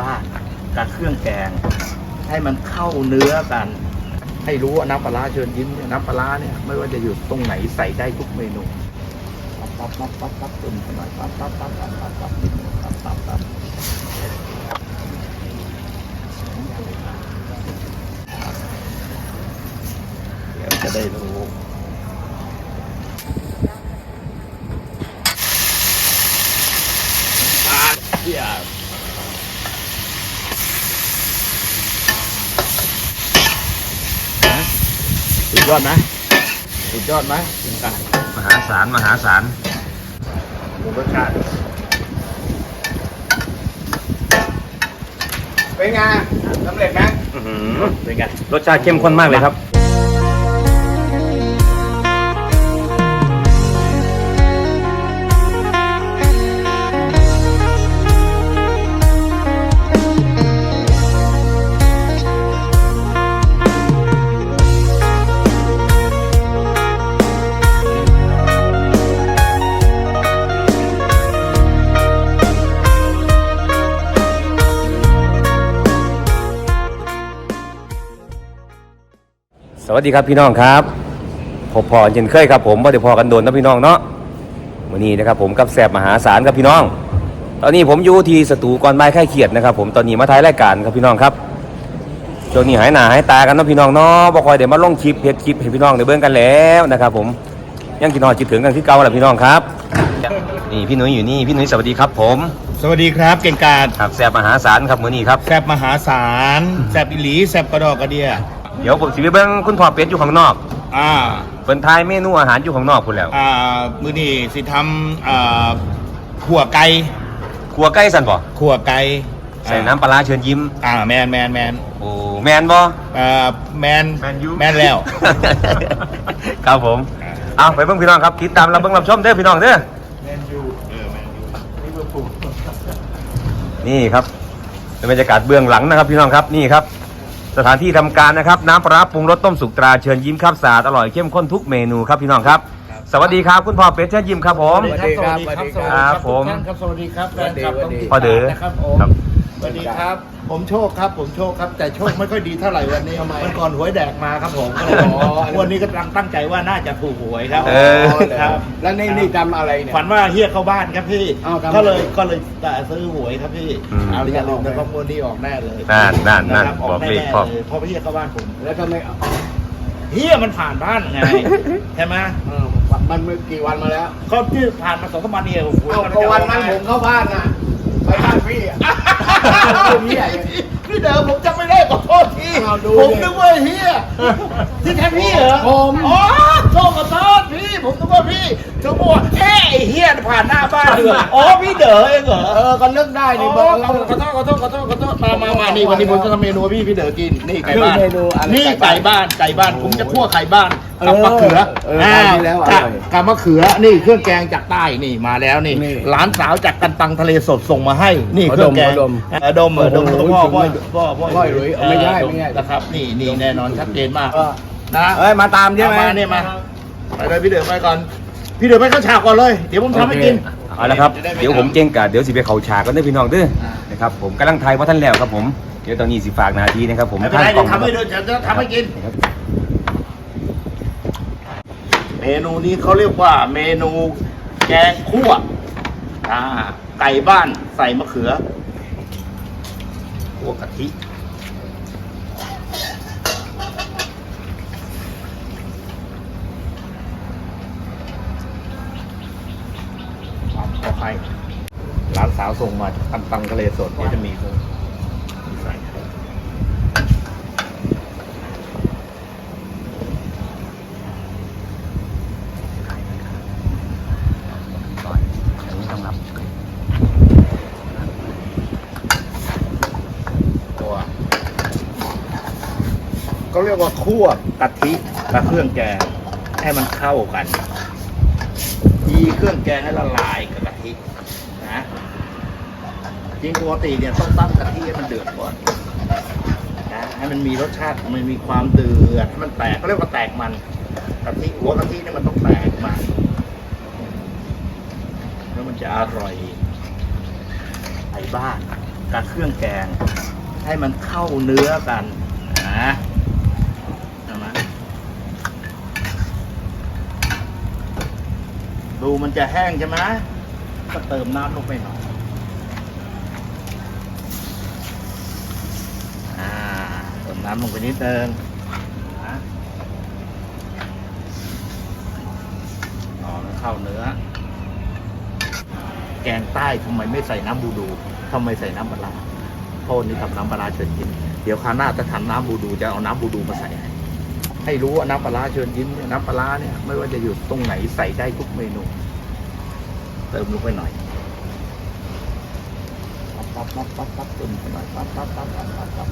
บ้านกับเครื่องแกง ให้มันเข้าเนื้อกัน ให้รู้ว่าน้ำปลาเชิญยิ้มเนี่ยน้ำปลาเนี่ยไม่ว่าจะอยู่ตรงไหนใส่ได้ทุกเมนูปั๊บปั๊บปั๊บปั๊บปั๊บตุ่มหน่อยปั๊บปั๊บปั๊บปั๊บปั๊บปั๊บปั๊บปั๊บปั๊บเดี๋ยวจะได้รู้ปลาเที่ยสุ ยอดไหมสุดยอดไหมคุณกายมหาศาลมหาศาลดูรสชาติเป็นไงสำเร็จไหมอื้อหือเป็นไงรสชาติเข้มข้นมากเลยครับ วัสดีครับพี่น้องครับพบพอเช่นเคยครับผมว่าเดี๋ยวพอกันโดนนะพี่น้องเนาะวันนี้นะครับผมกับแสบมหาศาลครับพี่น้อง ตอนนี้ผมอยู่ที่สตูก่อนบ่ายค่ายเขียดนะครับ ผมตอนนี้มาท้ายรายการครับพี่น้องครับช่วงนี้หายหน้าหายตากันเนาะพี่น้องเนาะบ่คอยเดี๋ยวมาลงคลิปเพจคลิปให้พี่น้องได้เบิ่งกันแล้วนะครับ ผมยังกินนอนจิตถึงกันที่เก่าแหละพี่น้องครับนี่พี่หนุ่ยอยู่นี่พี่หนุ่ยสวัสดีครับ ผมสวัสดีครับ เก่งกาจครับแสบมหาศาลครับมื้อนี้ครับแซบมหาศาลแซบอิหลีแซบกระดอกกระเดีย เดี๋ยวผมสิไปเบิ่งคุณพ่อเป็ดอยู่ข้างนอกอ่าเพิ่นทายเมนูอาหารอยู่ข้างนอกพุ่นแล้วอ่า มือนี่สิทำอ่าขั่วไก่ครัวใกล้สันบ่ขั่วไก่ใส่น้ำปลาร้าเชิญยิ้ม อ่า แมนแมนแมนโอ้แมนบ่อ่าแมนแมนยู แมนแล้ว ครับผม เอาไปเบิ่งพี่น้องครับติดตามรับเบิ่งรับชมเด้อพี่น้องเด้อ แมนยูเออแมนยูลิเวอร์พูลนี่ครับเป็นบรรยากาศเบื้องหลังนะครับพี่น้องครับนี่ครับ สถานที่ทำการนะครับ น้ำปลาร้าปรุงรสต้มสุกตราเชิญยิ้มครับสะอาดอร่อยเข้มข้นทุกเมนูครับพี่น้องครับ สวัสดีครับคุณพ่อเป็ดเชิญยิ้มครับผม สวัสดีครับสวัสดีครับ ครับผมทุกท่านครับสวัสดีครับแฟนคลับต้องติดพ่อเด๋อนะครับผมครับสวัสดีครับ ผมโชคครับ ผมโชคครับ แต่โชคไม่ค่อยดีเท่าไหร่วันนี้มันก่อนหวยแดกมาครับผมก็เลยอ๋อวันนี้ก็ตั้งตั้งใจว่าน่าจะถูกหวยครับเออ ครับแล้วนี่นี่จำอะไรเนี่ย ฝันว่าเฮียเข้าบ้านครับพี่ อ้าวครับ ก็เลยก็เลยแต่ซื้อหวยครับพี่อืมเอาอย่าลืมนะครับวันนี้ออกแน่เลยนั่นนั่นนั่นนะครับออกบอกแน่เลขๆพ่อเลยเพราะเฮียเข้าบ้านผมแล้วทำไมเอาเฮียมันผ่านบ้านไงใช่ไหมเออมันเมื่อกี่วันมาแล้ว เขาที่ผ่านมาสองสามวันเนี่ยโอ้โห เอาก็วันนั้นผมเข้าบ้านน่ะ ไปบ้านพี่อะเฮียเลยพี่เดิมผมจำไม่ได้ขอโทษทีเอาดูผมดินึกว่าเฮียที่แท้พี่เหรอผม อ๋อโทษขอโทษพี่ ผมนึกว่าพี่ ถึงบอกว่าเฮ้ยไอ้เฮียผ่านหน้าบ้านเลยอ๋อพี่เด๋อเองเหรอ เออก็เลิกได้อ๋นี่อบอกขอโทษขอโทษขอโทษขอโทษมามามานี่วันนี้ผมจะทำเมนูให้พี่พี่เด๋อกินนี่ไก่บ้านคือเมนูอะไรนี่ไก่ไก่บ้านบ้านไก่บ้านผมจะคั่วไก่บ้านกับมะเขือเออเออคราวที่แล้วอร่อยกับมะเขือนี่เครื่องแกงจากใต้นี่มาแล้วนี่นี่หลานสาวจากกันตังทะเลสดส่งมาให้นี่ขอเครื่องแกงดมเออดมเออดมโอ้โหพ่อพ่อถึงพ่อพ่อพ่อหลุยไม่ใช่เออไม่ใช่นะครับ นี่นี่แน่นอนชัดเจนมากเออนะ เอ้ยมาตามใช่ไหมเอามาเนี่ยมา ไปเลยพี่เดือไปก่อน พี่เดือไปเข้าฉากก่อนเลย เดี๋ยวผมทำให้กิน เอาละครับ เดี๋ยวผมเก่งกาดเดี๋ยวสิไปเขาฉากกันเด้อพี่น้องเด้อนะครับผมกำลังไทยว่าท่านแล้วครับผม เดี๋ยวตอนนี้สิฝากหนาทีนะครับผมไม่เป็นไรกล้เดี๋ยวทำให้เดือจะทำให้กินครับเมนูนี้เขาเรียกว่าเมนูแกงคั่วอ่าไก่บ้านใส่มะเขือคั่วกะทิ ส้ร้านสาวส่งมาตังตังทะเลสดเนี่จะมีเลยใส่ก่อนอันนี้ต้องรับตัวก็เรียกว่าคั่วกะทิกับเครื่องแกงให้มันเข้ากันยีเครื่องแกงให้ละลายกับกะทิน จริงปกติเนี่ยต้องตั้งกะทิให้มันเดือดก่อนนะให้มันมีรสชาติมันมีความเดือดให้มันแตกเขาเรียกว่าแตกมันกะทิหัวกะทิเนี่ยมันต้องแตกมันแล้วมันจะอร่อยไก่บ้านกับเครื่องแกง ให้มันเข้าเนื้อกันนะนไหมดูมันจะแห้งใช่ไหมก็เติมน้ำลงไปหน่อยอ่าเติม น้ำลงไปนิดนึงนะอ๋อมันเข้าเนื้อ แกงใต้ทำไมไม่ใส่น้ำบูดูทำไมใส่น้ำปลาโทษนี่ทำน้ำปลาเชิญยิ้มเดี๋ยวคราวหน้าจะทำน้ำบูดูจะเอาน้ำบูดูมาใส่ให้ให้รู้ว่าน้ำปลาเชิญยิ้มน้ำปลาเนี่ยไม่ว่าจะอยู่ตรงไหนใส่ได้ทุกเมนู เติมลงไปหน่อยปั๊บปั๊บปั๊บปั๊บปั๊บเติมลงไปหน่อยปั๊บปั๊บปั๊บปั๊บปั๊บปั๊บ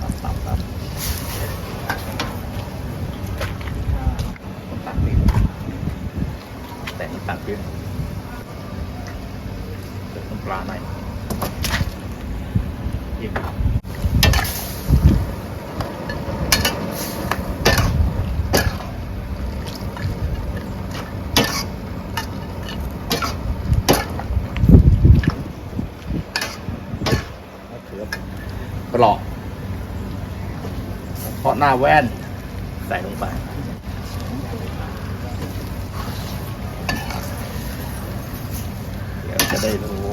ปั๊บปั๊บปั๊บต้องตักดิน แต่นี่ตักดินเติมน้ำปลาหน่อยหยิบเขือกรอกเพาะหน้าแว่น ใส่ลงไป เดี๋ยวจะ ได้รู้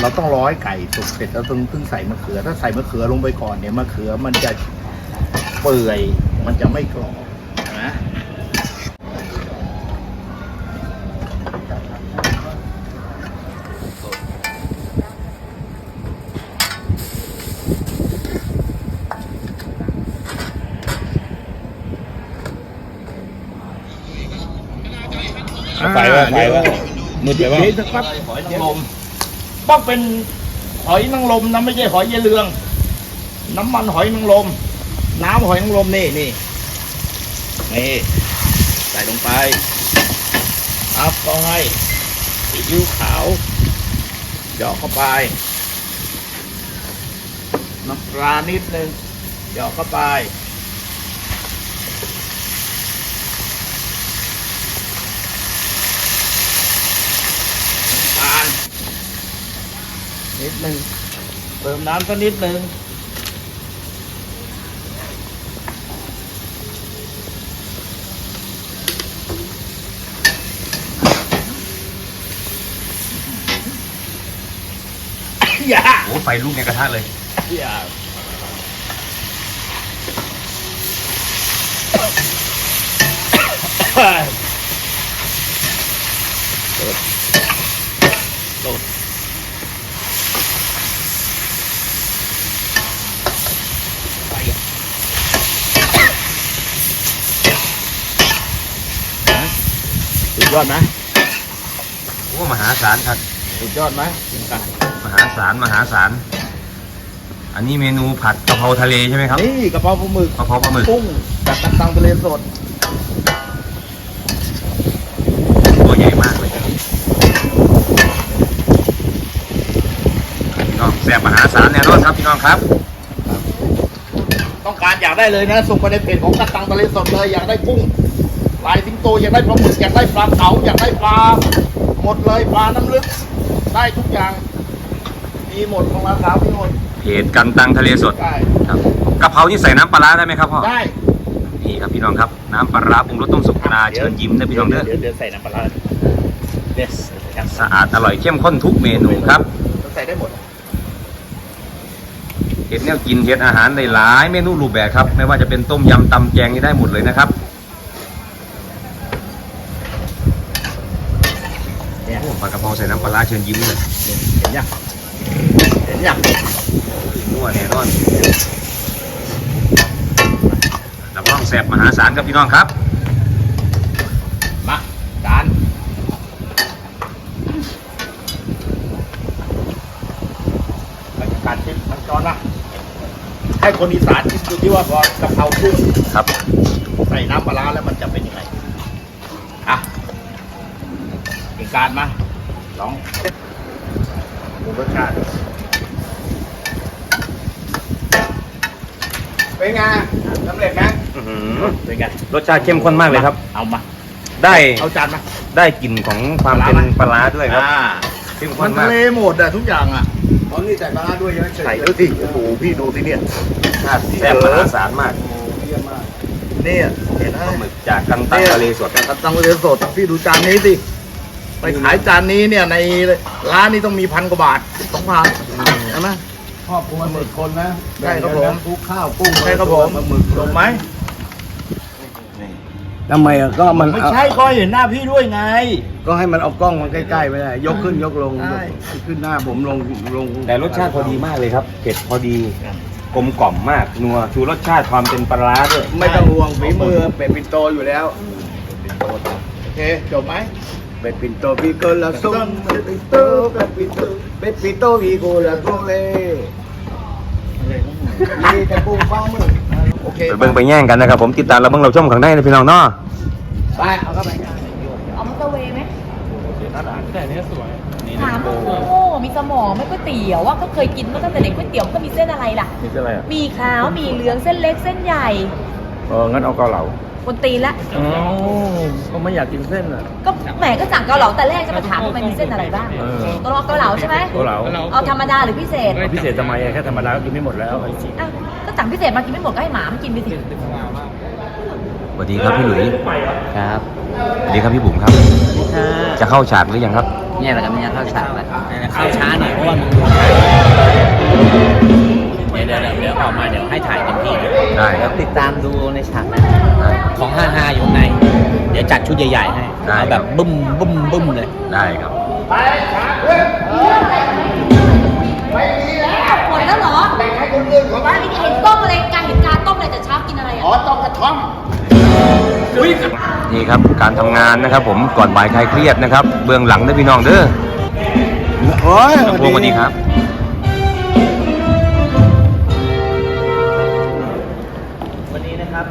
เราต้องร้อยไก่สุกเสร็จแล้วต้องเพิ่งใส่มะเขือ ถ้าใส่มะเขือลงไปก่อนเนี่ยมะเขือมันจะเปื่อยมันจะไม่กรอบนะไปว่าไปว่า มืดไปว่าครับหอยนางรมต้องเป็นหอยนางรมนะไม่ใช่หอยเยเรือง น้ำมันหอยนางรมน้ำหอยนางรมนี่นี่นี่ใส่ลงไปอัพก็ให้ซีอิ๊วขาวหยอกเข้าไป น้ำปลานิดนึงหยอกเข้าไป ทาน นิดหนึ่งเติมน้ำสักนิดหนึ่งอย่าโอ้ไฟลุกในกระทะเลย อย่าโดดโดดไปสุด ยอดไหมโอ้มหาศาลครับสุดยอดไหมคุณกายมหาศาลมหาศาลอันนี้เมนูผัดกะเพราทะเลใช่ไหมครับนี่กระเพราปลาหมึกกะเพราปลาหมึกกุ้งจากตังทะเลสดตัวใหญ่มากเลยพี่น้องแซ่บมหาศาลแน่นอนครับพี่น้องครับ ต้องการอยากได้เลยนะส่งไปในเพจของกระตังทะเลสดเลยอยากได้กุ้งลายสิง โตอยากได้ปลาหมึกอยากได้ปลาเก๋าอยากได้ปลาหมดเลยปลาน้ำลึก ได้ทุกอย่าง มีหมดของร้านสาวมีหมดเพจกันตังทะเลสด ได้ครับกะเพรานี่ใส่น้ำปลาร้าได้ไหมครับพ่อ ได้นี่ครับพี่น้องครับ น้ำปลาร้าปรุงรสต้มสุกตราเชิญยิ้มนะพี่น้องเด้อ เดี๋ยวเดี๋ยวใส่น้ำปลาร้าเดสครับสะอาดอร่อยเข้มข้นทุกเมนูครับใส่ได้หมด เห็ดแนวกินเห็ดอาหารในหลายเมนูรูปแบบครับ ไม่ว่าจะเป็นต้มยำตำแกงนี่ได้หมดเลยนะครับ เนี่ยโอ้ปลากระเพราใส่น้ำปลาร้าเชิญยิ้มเลยเห็นยังเห็นยังนัวแน่นอนรับรองแสบมหาศาลครับพี่น้องครับ มาจานบรรยากาศชิมมันจอนนะให้คนอีสานชิมดูที่ว่าพอกะเพรากุ้งครับ ใส่น้ำปลาร้าแล้วมันจะเป็นยังไง อะ เอกการมาลองดูรสชาติเป็นไงสำเร็จไหมอื้อหือเป็นไงรสชาติเข้มข้นมากเลยครับ เอามา ได้เอาจานมา ได้กลิ่นของความปลาเป็นร้าไหมปลาร้าด้วยครับอ่าเข้มข้มันนมาทะก เลหมดอะทุกอย่างอะอ๋อนี่ใส่ปลาร้าด้วยใช่ไหมใส่ดูสิโอ้โหพี่ดูสิเนี่ยชาติแซ่บมหาศาลมากเยี่ยมมากเนี่ยเห็นไหมปลาหมึกจากกันตังทะเลสดกระตังทะเลสดพี่ดูจานนี้สิ ไปขายจานนี้เนี่ยในร้านนี้ต้องมีพันกว่าบาทสองพันใช่ไหมครอบครัวหมึกคนนะใช่ครับผมทุกข้าวกุ้งใช่ครับผมปลาหมึกถูกไหมทำไมอะก็มันไม่เอาใช่ก็เห็นหน้าพี่ด้วยไง ก็ให้มันเอากล้องมาใกล้ๆไม่ได้ยกขึ้นยกลงใช่ขึ้นหน้าผมลงลง แต่รสชาติพอดีมากเลยครับเผ็ดพอดีกลมกล่อมมากนัวชูรสชาติความเป็นปลาร้าด้วยไม่ต้องห่วงฝีมือเป็ดปิ่นโตอยู่แล้วโอเคจบไหม เป็ดปิ่นโตพี่ก็ละส้มเป็ดปิ่นโตเป็ดปิ่นโตเป็ดปิ่นโตพี่ก็ละโกเลมีแต่กุ้งปลาหมึกโอเค ไปเบิ่งไปแย่งกันนะครับผมติดตามเราเบิ่งเราชมข้างในนะพี่น้องเนาะไป เอาเข้าไปเอามอเตอร์เวย์ไหมแต่เนี้ยสวยถามว่าโง่มีสมองไหม่ก๋วยเตี๋ยวว่าก็เคยกินมาตั้งแต่เด็กก๋วยเตี๋ยวก็มีเส้นอะไรล่ะนี่คืออะไรอะมีขาวมีเหลืองเส้นเล็กเส้นใหญ่ เอองั้นเอาเกาเหลา คนตีนละ อ๋อก็ไม่อยากกินเส้นอะ ก็แหมก็สั่งเกาเหลาแต่แรกจะมาถามว่ามันมีเส้นอะไรบ้างเออตัวรอเกาเหลาใช่ไหมเกาเหลา เอาธรรมดาหรือพิเศษพิเศษทำไมอะแค่ธรรมดาก็กินไม่หมดแล้วอ้าวก็สั่งพิเศษมากินไม่หมดก็ให้หมามันกินไปสิสวัสดีครับพี่หลุยครับสวัสดีครับพี่บุ๋มครับ จะเข้าฉากหรือยังครับ เนี่ยแหละครับเนี่ยเข้าฉากแล้วเข้าช้าหน่อยเพราะว่ามึงเดี๋ยวเดี๋ยวเดี๋ยวออกมาเดี๋ยวให้ถ่ายเต็มที่เลยได้ครับติดตามดูในฉากนะของห้าห้าอยู่ข้างใน เดี๋ยวจัดชุดใหญ่ๆให้ได้ เอาแบบบึ้มบึ้มบึ้มเลยได้ครับ หมดแล้วเหรอแบ่งให้คนอื่นเขาบ้างเห็นต้มอะไรการเห็นการต้มอะไรแต่เช้ากินอะไรอะ อ๋อต้องกระท่อม นี่ครับการทำงานนะครับ ผมก่อนบ่ายคลายเครียดนะครับ เบื้องหลังนะพี่น้องเด้อโอ้ยน้องพวงสวัสดีครับ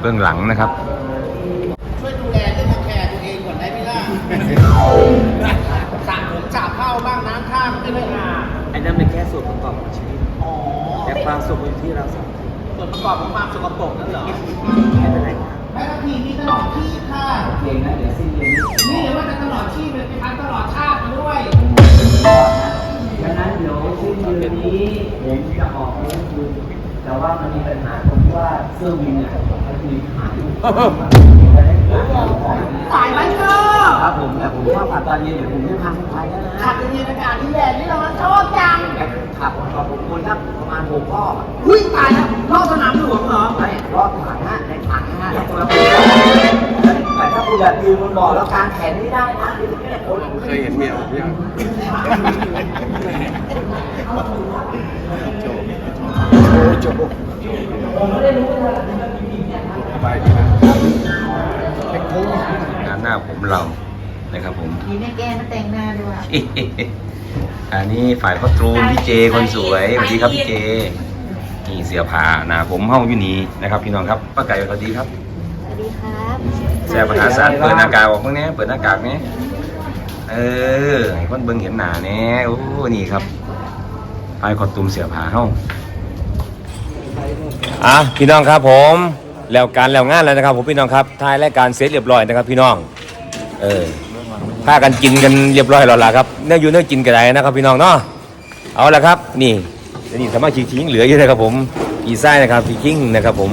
เบื้องหลังนะครับ ช่วยดูแลเรื่องแคร์ตัวเองก่อนได้ไหมล่ะสระผมสระเข้าบ้างน้ำท่ามันจะไม่อาบไอ้นั่นเป็นแค่ส่วนประกอบของชีวิตอ๋อแต่ความสุขอยู่ที่เราสองคนส่วนประกอบของความสกปรกนั่นเหรอไม่เป็นไรครับแม่ทัพพีมีตลอดชีพค่ะเองนะเดี๋ยวสิ้นเดือนนี้นี่ว่าจะตลอดชีพเลยไปพันตลอดชาติมาด้วยดังนั้นเดี๋ยวสิ้นเดือนนี้ผมจะออกเลี้ยงดูแต่ว่ามันมีปัญหาตรงที่ว่าเสื้อวินเนี่ยมันมีขายอยู่ สายไรเกอร์ครับผมแต่ผมว่าผ่านตอนเย็นเดี๋ยวผมจะพาคุณไปแล้วนะขับเป็นอากาศที่แดดนี่เราชอบจังขับขอบผมคนครับประมาณหกรอบอุ้ยตายแล้วรอบสนามหลวงเหรอไม่รอบถังฮะในถังฮะแล้วคนละแต่ถ้าคุณแบบยืนบนบ่อแล้วกางแขนไม่ได้นะเคยเห็นเมียผมยัง งานหน้าผมเรานะครับผมมีแม่แก้มาแต่งหน้าด้วยอันนี้ฝ่ายพัตรูมพี่เจคนสวยสวัสดีครับพี่เจนี่เสียผาหนาผมห้องอยู่นี่นะครับพี่น้องครับป้าไก่สวัสดีครับสวัสดีครับแซ่บมหาศาลเปิดหน้ากากออกเมื่อนี้เปิดหน้ากากนี้เออให้คนเบิ่งเห็นหน้าแน่โอ้นี่ครับฝ่ายคอตุมเสียผาห้องอะพี่น้องครับผม แล้วการแล้วงานแล้วนะครับผมพี่น้องครับท้ายรายการเสร็จเรียบร้อยนะครับ พี่น้องเออพากันกินกันเรียบร้อยแล้วล่ะครับเนื้ออยู่เนื้อกินกันได้นะครับพี่น้องเนาะเอาละครับ นี่นี่สามารถชิงเหลืออยู่นะครับ ผมอีไส้นะครับพี่คิงนะครับผม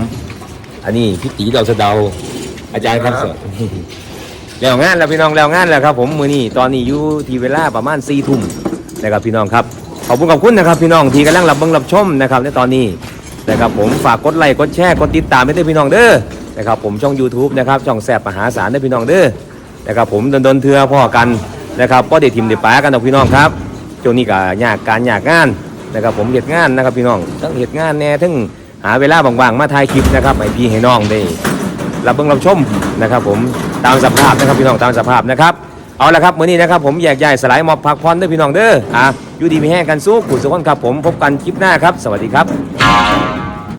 อันนี้พี่ตีเราสะเดา อาจารย์ครับสวัสดีแล้วงานแล้วพี่น้องแล้วงานแล้วครับ ผมมือนี้ตอนนี้อยู่ทีเวลาประมาณสี่ทุ่มนะครับพี่น้องครับขอบคุณขอบคุณนะครับ พี่น้องที่กำลังรับเบิ่งรับชมนะครับในตอนนี้ นะครับผมฝากกดไลค์กดแชร์กดติดตามให้ด้วยพี่น้องเด้อนะครับผมช่อง YouTube นะครับช่องแสบมหาศาลด้วยพี่น้องเด้อนะครับผมดนดนเทือพ่อกันนะครับก็เด็ดทิมเด็ดป้ากันนะพี่น้องครับช่วงนี้ก็ยากการยากงานนะครับผมเหตุงานนะครับพี่น้องทั้งเหตุงานแน่ทั้งหาเวลาว่างๆมาถ่ายคลิปนะครับให้พี่ให้น้องได้รับเบิ่งรับชมนะครับผมตามสภาพนะครับพี่น้องตามสภาพนะครับเอาละครับมื้อนี้นะครับผมแยกย้ายสลายหมอบพักผ่อนเด้อพี่น้องเด้ออะอยู่ดีมีแห้งกันสู้ขุดสุขคนครับผมพบกันคลิปหน้าครับ สวัสดีครับ